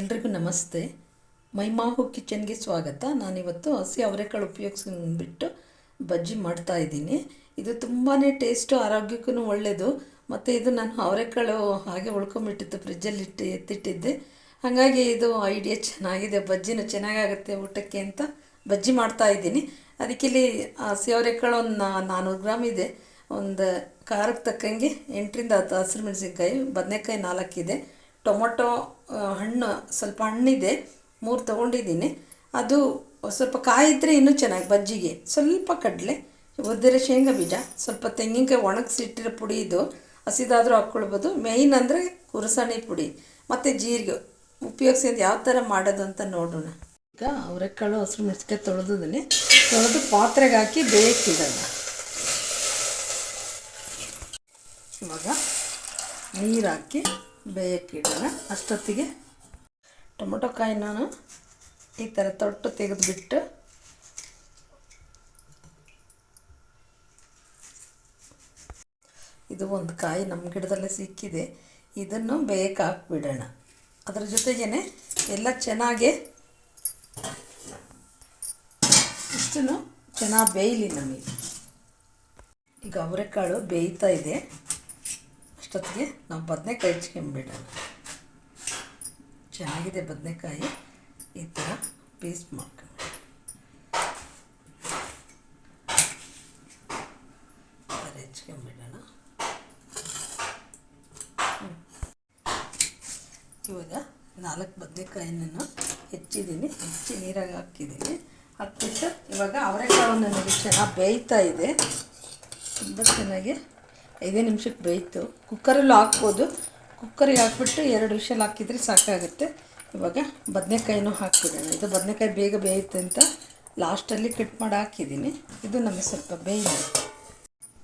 ಎಲ್ರಿಗೂ ನಮಸ್ತೆ. ಮೈಮಾಹು ಕಿಚನ್ಗೆ ಸ್ವಾಗತ. ನಾನಿವತ್ತು ಹಸಿ ಅವರೆಕಾಳು ಉಪಯೋಗಿಸ್ಬಿಟ್ಟು ಬಜ್ಜಿ ಮಾಡ್ತಾ ಇದ್ದೀನಿ. ಇದು ತುಂಬಾ ಟೇಸ್ಟು ಆರೋಗ್ಯಕ್ಕೂ ಒಳ್ಳೆಯದು ಮತ್ತು ಇದು ನಾನು ಅವರೆಕಾಳು ಹಾಗೆ ಉಳ್ಕೊಂಬಿಟ್ಟಿತ್ತು ಫ್ರಿಜ್ಜಲ್ಲಿ ಇಟ್ಟು ಎತ್ತಿಟ್ಟಿದ್ದೆ. ಹಾಗಾಗಿ ಇದು ಐಡಿಯಾ ಚೆನ್ನಾಗಿದೆ. ಬಜ್ಜಿನೂ ಚೆನ್ನಾಗಾಗುತ್ತೆ ಊಟಕ್ಕೆ ಅಂತ ಬಜ್ಜಿ ಮಾಡ್ತಾ ಇದ್ದೀನಿ. ಅದಕ್ಕೆ ಇಲ್ಲಿ ಹಸಿ ಅವರೆಕಾಳು ಒಂದು ನಾನ್ನೂರು ಗ್ರಾಮ್ ಇದೆ. ಒಂದು ಖಾರಕ್ಕೆ ತಕ್ಕಂಗೆ ಎಂಟರಿಂದ ಹತ್ತು ಹಸಿರು ಮೆಣಸಿನ್ಕಾಯಿ, ಬದನೆಕಾಯಿ ನಾಲ್ಕಿದೆ ಟೊಮೊಟೊ ಹಣ್ಣು, ಸ್ವಲ್ಪ ಹಣ್ಣಿದೆ, ಮೂರು ತೊಗೊಂಡಿದ್ದೀನಿ. ಅದು ಸ್ವಲ್ಪ ಕಾಯಿದ್ರೆ ಇನ್ನೂ ಚೆನ್ನಾಗಿ ಬಜ್ಜಿಗೆ. ಸ್ವಲ್ಪ ಕಡಲೆ, ಒದ್ದಿರೋ ಶೇಂಗಾ ಬೀಜ, ಸ್ವಲ್ಪ ತೆಂಗಿನಕಾಯಿ ಒಣಗಿಸಿಟ್ಟಿರೋ ಪುಡಿ ಇದು, ಹಸಿದಾದರೂ ಹಾಕ್ಕೊಳ್ಬೋದು. ಮೇಯ್ನ್ ಅಂದರೆ ಕುರಸಣಿ ಪುಡಿ. ಮತ್ತು ಜೀರಿಗೆ ಉಪಯೋಗಿಸಿ ಅದು ಯಾವ ಥರ ಮಾಡೋದು ಅಂತ ನೋಡೋಣ. ಈಗ ಅವರೆಕಾಳು ಹಸಿರು ಮೆಣಸಿನ್ಕಾಯಿ ತೊಳೆದಿದ್ದೀನಿ. ತೊಳೆದು ಪಾತ್ರೆಗೆ ಹಾಕಿ ಬೇಯಿಸಿಡೋಣ ಇವಾಗ ನೀರು ಹಾಕಿ ಬೇಯಕ್ಕಿಡೋಣ ಅಷ್ಟೊತ್ತಿಗೆ ಟೊಮೊಟೊ ಕಾಯಿ ನಾನು ಈ ಥರ ತೊಟ್ಟು ತೆಗೆದುಬಿಟ್ಟು ಇದು ಒಂದು ಕಾಯಿ ನಮ್ಮ ಗಿಡದಲ್ಲೇ ಸಿಕ್ಕಿದೆ. ಇದನ್ನು ಬೇಯಕ್ಕೆ ಹಾಕ್ಬಿಡೋಣ. ಅದ್ರ ಜೊತೆಗೇ ಎಲ್ಲ ಚೆನ್ನಾಗೆ ಇಷ್ಟನ್ನು ಚೆನ್ನಾಗಿ ಬೇಯಲಿ ನಮಗೆ. ಈಗ ಅವರೆಕಾಳು ಬೇಯ್ತಾ ಇದೆ. ಅಷ್ಟೊತ್ತಿಗೆ ನಾವು ಬದನೆಕಾಯಿ ಹೆಚ್ಕೊಂಬಿಡೋಣ. ಚೆನ್ನಾಗಿದೆ ಬದನೆಕಾಯಿ. ಈ ಥರ ಪೀಸ್ ಮಾಡ್ಕೊಂಡು ಹೆಚ್ಕೊಂಬಿಡೋಣ. ಇವಾಗ ನಾಲ್ಕು ಬದನೆಕಾಯಿನ ಹೆಚ್ಚಿದ್ದೀನಿ. ಹೆಚ್ಚಿ ನೀರಾಗಿ ಹಾಕಿದ್ದೀನಿ. ಹಾಕ್ಬಿಟ್ಟು ಇವಾಗ ಅವರೆಕಾಳು ನನಗೆ ಚೆನ್ನಾಗಿ ಬೇಯ್ತಾ ಇದೆ. ತುಂಬ ಚೆನ್ನಾಗಿ ಐದೇ ನಿಮಿಷಕ್ಕೆ ಬೇಯಿತು. ಕುಕ್ಕರಲ್ಲೂ ಹಾಕ್ಬೋದು. ಕುಕ್ಕರಿಗೆ ಹಾಕ್ಬಿಟ್ಟು ಎರಡು ವಿಷಲ್ ಹಾಕಿದರೆ ಸಾಕಾಗುತ್ತೆ. ಇವಾಗ ಬದನೆಕಾಯಿನೂ ಹಾಕ್ಬಿಡೋಣ. ಇದು ಬದನೆಕಾಯಿ ಬೇಗ ಬೇಯುತ್ತೆ ಅಂತ ಲಾಸ್ಟಲ್ಲಿ ಕಟ್ ಮಾಡಿ ಹಾಕಿದ್ದೀನಿ. ಇದು ನಮಗೆ ಸ್ವಲ್ಪ ಬೇಯಿದೆ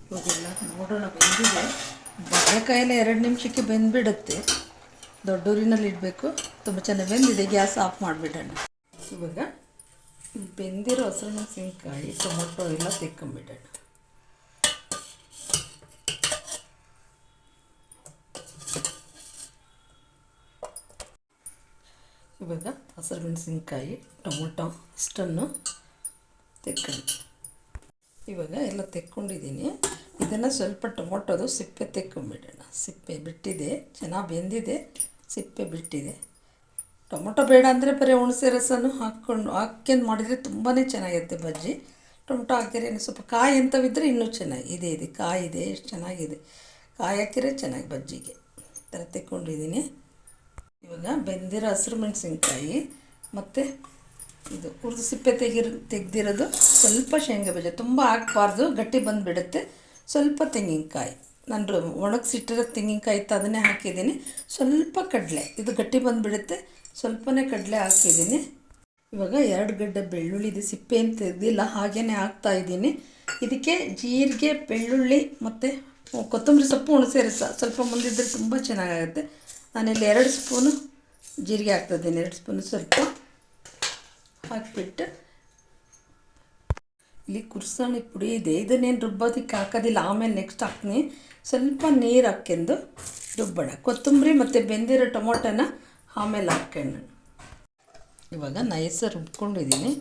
ಇವಾಗೆಲ್ಲ ನೋಡೋಣ ಬೆಂದಿದೆ. ಬದನೆಕಾಯೆಲ್ಲ ಎರಡು ನಿಮಿಷಕ್ಕೆ ಬೆಂದ್ಬಿಡುತ್ತೆ. ದೊಡ್ಡೂರಿನಲ್ಲಿ ಇಡಬೇಕು. ತುಂಬ ಚೆನ್ನಾಗಿ ಬೆಂದಿದೆ. ಗ್ಯಾಸ್ ಆಫ್ ಮಾಡಿಬಿಡೋಣ. ಇವಾಗ ಬೆಂದಿರೋ ಹಸಿರು ಮೆಣಸಿನ್ಕಾಯಿ ಟೊಮೊಟೊ ಎಲ್ಲ ತೆಕ್ಕೊಂಬಿಡೋಣ ಇವಾಗ ಹಸಿರು ಮೆಣಸಿನ್ಕಾಯಿ ಟೊಮೊಟೊ ಅಷ್ಟನ್ನು ತೆಕ್ಕೊಂಡು ಇವಾಗ ಎಲ್ಲ ತೆಕ್ಕೊಂಡಿದ್ದೀನಿ ಇದನ್ನು ಸ್ವಲ್ಪ ಟೊಮೊಟೊದು ಸಿಪ್ಪೆ ತೆಕ್ಕೊಂಬಿಡೋಣ ಸಿಪ್ಪೆ ಬಿಟ್ಟಿದೆ, ಚೆನ್ನಾಗಿ ಬೆಂದಿದೆ, ಸಿಪ್ಪೆ ಬಿಟ್ಟಿದೆ. ಟೊಮೊಟೊ ಬೇಡ ಅಂದರೆ ಬರೀ ಹುಣಸೆ ರಸನೂ ಹಾಕ್ಕೊಂಡು ಹಾಕ್ಕೊಂಡು ಮಾಡಿದರೆ ತುಂಬಾ ಚೆನ್ನಾಗಿರುತ್ತೆ ಬಜ್ಜಿ. ಟೊಮೊಟೊ ಹಾಕಿದ್ರೆ ಸ್ವಲ್ಪ ಕಾಯಿ ಎಂಥವಿದ್ದರೆ ಇನ್ನೂ ಚೆನ್ನಾಗಿ, ಇದೆ ಇದೆ, ಕಾಯಿ ಇದೆ, ಎಷ್ಟು ಚೆನ್ನಾಗಿದೆ. ಕಾಯಿ ಹಾಕಿದ್ರೆ ಚೆನ್ನಾಗಿ ಬಜ್ಜಿಗೆ. ಈ ಥರ ತೆಕ್ಕೊಂಡಿದ್ದೀನಿ ಇವಾಗ ಬೆಂದಿರೋ ಹಸಿರು ಮೆಣಸಿನ್ಕಾಯಿ ಮತ್ತು ಇದು ಹುರಿದು ಸಿಪ್ಪೆ ತೆಗಿರ್, ತೆಗೆದಿರೋದು ಸ್ವಲ್ಪ ಶೇಂಗಾ ಬೀಜ. ತುಂಬ ಹಾಕ್ಬಾರ್ದು, ಗಟ್ಟಿ ಬಂದುಬಿಡುತ್ತೆ. ಸ್ವಲ್ಪ ತೆಂಗಿನಕಾಯಿ. ನಾನು ಒಣಗಿಸಿಟ್ಟಿರೋ ತೆಂಗಿನಕಾಯಿ ಇತ್ತು, ಅದನ್ನೇ ಹಾಕಿದ್ದೀನಿ. ಸ್ವಲ್ಪ ಕಡಲೆ. ಇದು ಗಟ್ಟಿ ಬಂದುಬಿಡುತ್ತೆ. ಸ್ವಲ್ಪನೇ ಕಡಲೆ ಹಾಕಿದ್ದೀನಿ. ಇವಾಗ ಎರಡು ಗಡ್ಡೆ ಬೆಳ್ಳುಳ್ಳಿ ಇದು. ಸಿಪ್ಪೆ ಏನು ತೆಗೆದಿಲ್ಲ ಹಾಗೇ ಹಾಕ್ತಾ ಇದ್ದೀನಿ. ಇದಕ್ಕೆ ಜೀರಿಗೆ, ಬೆಳ್ಳುಳ್ಳಿ ಮತ್ತು ಕೊತ್ತಂಬರಿ ಸೊಪ್ಪು ಹುಣಸೇರಿ ಸ್ವಲ್ಪ ಮುಂದಿದ್ದರೆ ತುಂಬ ಚೆನ್ನಾಗಾಗುತ್ತೆ. ನಾನಿಲ್ಲಿ ಎರಡು ಸ್ಪೂನು ಜೀರಿಗೆ ಹಾಕ್ತಿದ್ದೀನಿ. ಎರಡು ಸ್ಪೂನು ಸ್ವಲ್ಪ ಹಾಕಿಬಿಟ್ಟು ಇಲ್ಲಿ ಕುರ್ಸಾಣಿ ಪುಡಿ ಇದೆ. ಇದನ್ನೇನು ರುಬ್ಬೋದಕ್ಕೆ ಹಾಕೋದಿಲ್ಲ. ಆಮೇಲೆ ನೆಕ್ಸ್ಟ್ ಹಾಕ್ತೀನಿ. ಸ್ವಲ್ಪ ನೀರು ಹಾಕ್ಕೊಂಡು ರುಬ್ಬೋಣ. ಕೊತ್ತಂಬರಿ ಮತ್ತು ಬೆಂದಿರೋ ಟೊಮೊಟೊನ ಆಮೇಲೆ ಹಾಕ್ಕೊಂಡು ಇವಾಗ ನೈಸ ರುಬ್ಕೊಂಡಿದ್ದೀನಿ.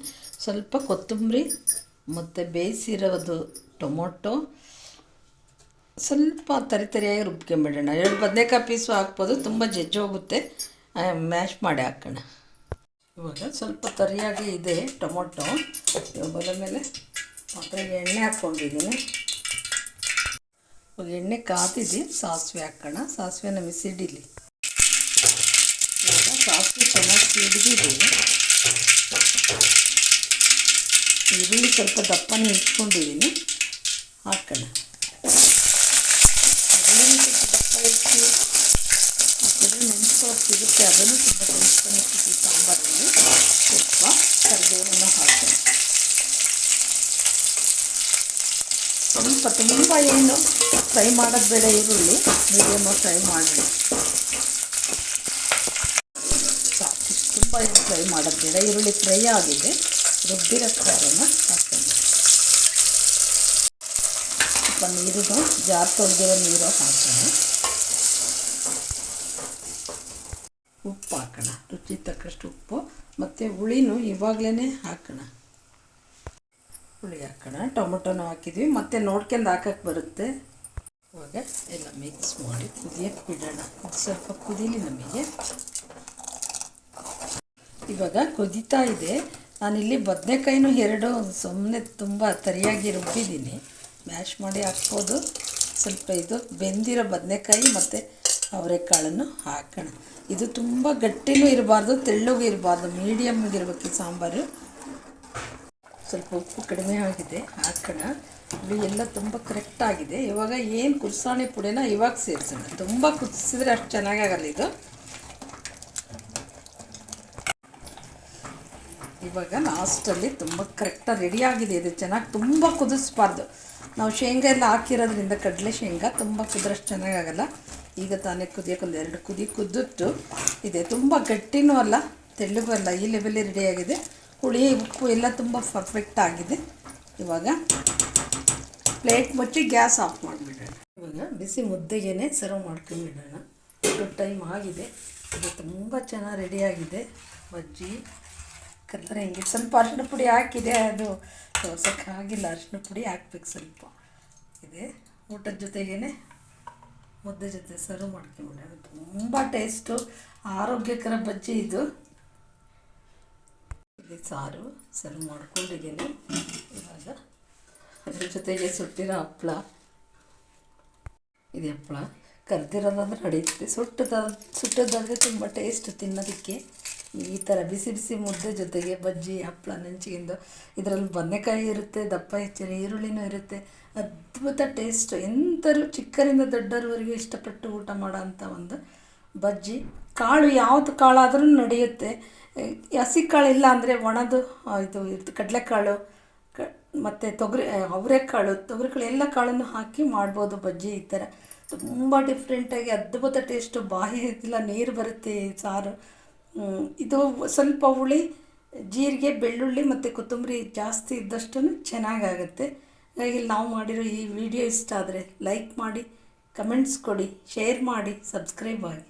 ಸ್ವಲ್ಪ ಕೊತ್ತಂಬರಿ ಮತ್ತು ಬೇಯಿಸಿರೋದು ಟೊಮೊಟೊ ಸ್ವಲ್ಪ ತರಿ ತರಿಯಾಗಿ ರುಬ್ಕೊಂಬಿಡೋಣ. ಎರಡು ಬದನೆಕಾಯಿ ಪೀಸು ಹಾಕ್ಬೋದು, ತುಂಬ ಜಜ್ಜೋಗುತ್ತೆ ಮ್ಯಾಶ್ ಮಾಡಿ ಹಾಕೋಣ. ಇವಾಗ ಸ್ವಲ್ಪ ತರಿಯಾಗಿ ಇದೆ ಟೊಮೊಟೊ. ಇವಾಗ ಮೇಲೆ ಪಾತ್ರೆಗೆ ಎಣ್ಣೆ ಹಾಕ್ಕೊಂಡಿದ್ದೀನಿ. ಇವಾಗ ಎಣ್ಣೆ ಕಾದಿದೆ, ಸಾಸಿವೆ ಹಾಕೋಣ. ಸಾಸಿವೆನ ಮಿಸಿಡಿಲಿ ಇವಾಗ ಸಾಸಿವೆ ಚೆನ್ನಾಗಿ ಸಿಡಿದಿದೆ. ಈರುಳ್ಳಿ ಸ್ವಲ್ಪ ದಪ್ಪನೇ ಇಟ್ಕೊಂಡಿದ್ದೀನಿ. ಹಾಕೋಣ ಈರುಳ್ಳಿ ಸ್ವಲ್ಪ ದಪ್ಪ ಇಟ್ಟು ಹಾಕಿದ್ರೆ ನೆನೆಸ್ಕೊ ಸಿಗುತ್ತೆ ಅದನ್ನು ತುಂಬ ನೆನೆಸ್ಕೊಂಡು ಇಟ್ಟಿದ್ದು ಸಾಂಬಾರಲ್ಲಿ ಸ್ವಲ್ಪ ಕರಿಬೇವನ್ನು ಹಾಕ್ತೇನೆ. ಸ್ವಲ್ಪ ತುಂಬ ಏನು ಫ್ರೈ ಮಾಡೋದು ಬೇಡ ಈರುಳ್ಳಿ ಮೀಡಿಯಮ್ ಫ್ರೈ ಮಾಡಿ ಸಾಕು ತುಂಬ ಏನು ಫ್ರೈ ಮಾಡೋದು ಬೇಡ ಈರುಳ್ಳಿ ಫ್ರೈ ಆಗಿದೆ. ರುಬ್ಬಿರೋ ಖಾರನ ಹಾಕ್ತೇನೆ. ಸ್ವಲ್ಪ ನೀರು ಜಾರ್ ತೊಳೆದಿರೋ ನೀರು ಹಾಕೋಣ ಉಪ್ಪು ಹಾಕೋಣ. ರುಚಿ ತಕ್ಕಷ್ಟು ಉಪ್ಪು, ಮತ್ತು ಹುಳಿನೂ ಇವಾಗಲೇ ಹಾಕೋಣ. ಹುಳಿ ಹಾಕೋಣ. ಟೊಮೊಟೊನೂ ಹಾಕಿದ್ವಿ. ಮತ್ತು ನೋಡ್ಕೊಂಡು ಹಾಕಕ್ಕೆ ಬರುತ್ತೆ. ಇವಾಗ ಎಲ್ಲ ಮಿಕ್ಸ್ ಮಾಡಿ ಕುದಿಯಕ್ಕೆ ಬಿಡೋಣ. ಸ್ವಲ್ಪ ಕುದೀಲಿ ನಮಗೆ. ಇವಾಗ ಕುದೀತಾ ಇದೆ. ನಾನಿಲ್ಲಿ ಬದನೆಕಾಯಿನೂ ಎರಡು ಸುಮ್ಮನೆ ತುಂಬ ತರಿಯಾಗಿ ರುಬ್ಬಿದ್ದೀನಿ. ಮ್ಯಾಶ್ ಮಾಡಿ ಹಾಕ್ಬೋದು. ಸ್ವಲ್ಪ ಇದು ಬೆಂದಿರೋ ಬದನೆಕಾಯಿ ಮತ್ತು ಅವರೆಕಾಳನ್ನು ಹಾಕೋಣ. ಇದು ತುಂಬ ಗಟ್ಟಿನೂ ಇರಬಾರ್ದು, ತೆಳ್ಳಗೂ ಇರಬಾರ್ದು ಮೀಡಿಯಮ್ ಇರಬೇಕು ಸಾಂಬಾರು. ಸ್ವಲ್ಪ ಉಪ್ಪು ಕಡಿಮೆ ಆಗಿದೆ, ಹಾಕೋಣ. ಇಲ್ಲಿ ಎಲ್ಲ ತುಂಬ ಕರೆಕ್ಟಾಗಿದೆ ಇವಾಗ ಏನು ಕುರ್ಸಾಣಿ ಪುಡಿನ ಇವಾಗ ಸೇರಿಸೋಣ. ತುಂಬ ಕುದಿಸಿದ್ರೆ ಅಷ್ಟು ಚೆನ್ನಾಗಾಗಲ್ಲ ಇದು. ಇವಾಗ ಲಾಸ್ಟಲ್ಲಿ ತುಂಬ ಕರೆಕ್ಟಾಗಿ ರೆಡಿಯಾಗಿದೆ ಇದು ಚೆನ್ನಾಗಿ ತುಂಬ ಕುದಿಸ್ಬಾರ್ದು. ನಾವು ಶೇಂಗಾ ಎಲ್ಲ ಹಾಕಿರೋದ್ರಿಂದ ಕಡಲೆ ಶೇಂಗಾ ತುಂಬ ಕುದ್ರಷ್ಟು ಚೆನ್ನಾಗಾಗಲ್ಲ. ಈಗ ತಾನೇ ಕುದಿಯೋಕೆ ಒಂದು ಎರಡು ಕುದಿ ಕುದ್ದಿಟ್ಟು, ಇದೆ ತುಂಬ ಗಟ್ಟಿನೂ ಅಲ್ಲ, ತೆಳ್ಳಗೂ ಅಲ್ಲ, ಈ ಲೆವೆಲ್ಲೇ ರೆಡಿಯಾಗಿದೆ ಹುಳಿ, ಉಪ್ಪು ಎಲ್ಲ ತುಂಬ ಪರ್ಫೆಕ್ಟ್ ಆಗಿದೆ. ಇವಾಗ ಪ್ಲೇಟ್ ಮುಚ್ಚಿ ಗ್ಯಾಸ್ ಆಫ್ ಮಾಡಿಬಿಡೋಣ. ಇವಾಗ ಬಿಸಿ ಮುದ್ದೆಗೇ ಸರ್ವ್ ಮಾಡ್ಕೊಂಡ್ಬಿಡೋಣ. ಟೈಮ್ ಆಗಿದೆ. ಇದು ತುಂಬ ಚೆನ್ನಾಗಿ ರೆಡಿಯಾಗಿದೆ ಬಜ್ಜಿ ಕಲರ್ ಹಿಂಗೆ ಸ್ವಲ್ಪ ಅರ್ಶಿನ ಪುಡಿ ಹಾಕಿದೆ, ಅದು ಆಗಿಲ್ಲ ಅರ್ಶಿನ ಪುಡಿ ಹಾಕ್ಬೇಕು ಸ್ವಲ್ಪ. ಇದೆ. ಊಟದ ಜೊತೆಗೇ ಮುದ್ದೆ ಜೊತೆ ಸರ್ವ್ ಮಾಡ್ಕೊಂಬಿಡೋಣ ತುಂಬ ಟೇಸ್ಟು ಆರೋಗ್ಯಕರ ಬಜ್ಜಿ ಇದು. ಇದೆ ಸಾರು ಸರ್ವ್ ಮಾಡ್ಕೊಂಡಿದ್ದೀನಿ. ಇವಾಗ ಅದ್ರ ಜೊತೆಗೆ ಸುಟ್ಟಿರೋ ಹಪ್ಪಳ ಇದೆ ಹಪ್ಪಳ ಕರ್ದಿರೋದಾದ್ರೆ ನಡೆಯುತ್ತೆ ಸುಟ್ಟದ, ಸುಟ್ಟದಾದರೆ ತುಂಬ ಟೇಸ್ಟ್ ತಿನ್ನೋದಕ್ಕೆ. ಈ ಥರ ಬಿಸಿ ಬಿಸಿ ಮುದ್ದೆ ಜೊತೆಗೆ ಬಜ್ಜಿ ಹಪ್ಪಳ ನೆಂಚಿಗಿಂದು ಇದರಲ್ಲಿ ಬದನೆಕಾಯಿ ಇರುತ್ತೆ, ದಪ್ಪ ಹೆಚ್ಚಿನ ಈರುಳ್ಳಿನೂ ಇರುತ್ತೆ. ಅದ್ಭುತ ಟೇಸ್ಟ್ ಎಂಥರೂ ಚಿಕ್ಕರಿಂದ ದೊಡ್ಡರವರೆಗೆ ಇಷ್ಟಪಟ್ಟು ಊಟ ಮಾಡೋ ಅಂಥ ಒಂದು ಬಜ್ಜಿ. ಕಾಳು ಯಾವುದು ಕಾಳಾದರೂ ನಡೆಯುತ್ತೆ. ಹಸಿ ಕಾಳು ಇಲ್ಲ ಅಂದರೆ ಒಣದು ಇದು ಕಡಲೆಕಾಳು, ಕ, ಮತ್ತು ತೊಗರಿ ಅವರೆಕಾಳು, ತೊಗರಿಕಾಳು ಎಲ್ಲ ಕಾಳನ್ನು ಹಾಕಿ ಮಾಡ್ಬೋದು ಬಜ್ಜಿ ಈ ಥರ ತುಂಬ ಡಿಫ್ರೆಂಟಾಗಿ ಅದ್ಭುತ ಟೇಸ್ಟು ಬಾಯಿ ಇದಿಲ್ಲ ನೀರು ಬರುತ್ತೆ ಸಾರು. ಇದು ಸ್ವಲ್ಪ ಹುಳಿ, ಜೀರಿಗೆ, ಬೆಳ್ಳುಳ್ಳಿ ಮತ್ತು ಕೊತ್ತಂಬರಿ ಜಾಸ್ತಿ ಇದ್ದಷ್ಟು ಚೆನ್ನಾಗಾಗುತ್ತೆ. ಹಾಗಾಗಿ ನಾವು ಮಾಡಿರೋ ಈ ವಿಡಿಯೋ ಇಷ್ಟ ಆದರೆ ಲೈಕ್ ಮಾಡಿ ಕಮೆಂಟ್ಸ್ ಕೊಡಿ ಶೇರ್ ಮಾಡಿ ಸಬ್ಸ್ಕ್ರೈಬ್ ಆಗಿ.